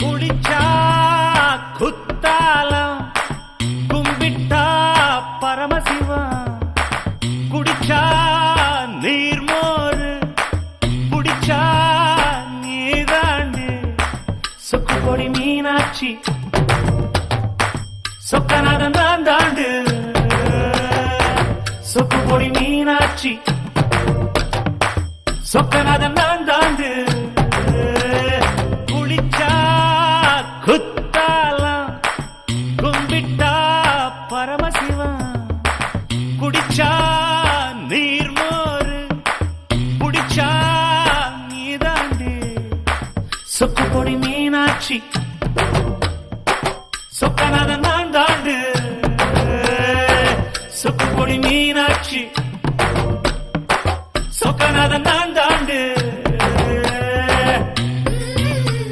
குடிச்சா குத்தாலம் கும்பிட்டா பரமசிவம். குடிச்சா நீர்மோரு குடிச்சா நீதாண்டு சொக்கு கொடி மீனாட்சி சொக்கநாதன் தான் தாண்டு சொக்கு கொடி மீனாட்சி சொக்கநாதன் தான் தாண்டு கும்பிட்டா பரமசிவம் குடிச்சா நீர்மோரு குடிச்சா நீதாண்டு. சொக்கு பொடி மீனாட்சி சொக்கநாதன் நான் தாண்டு. சொக்கு பொடி மீனாட்சி சொக்கநாதன் நான்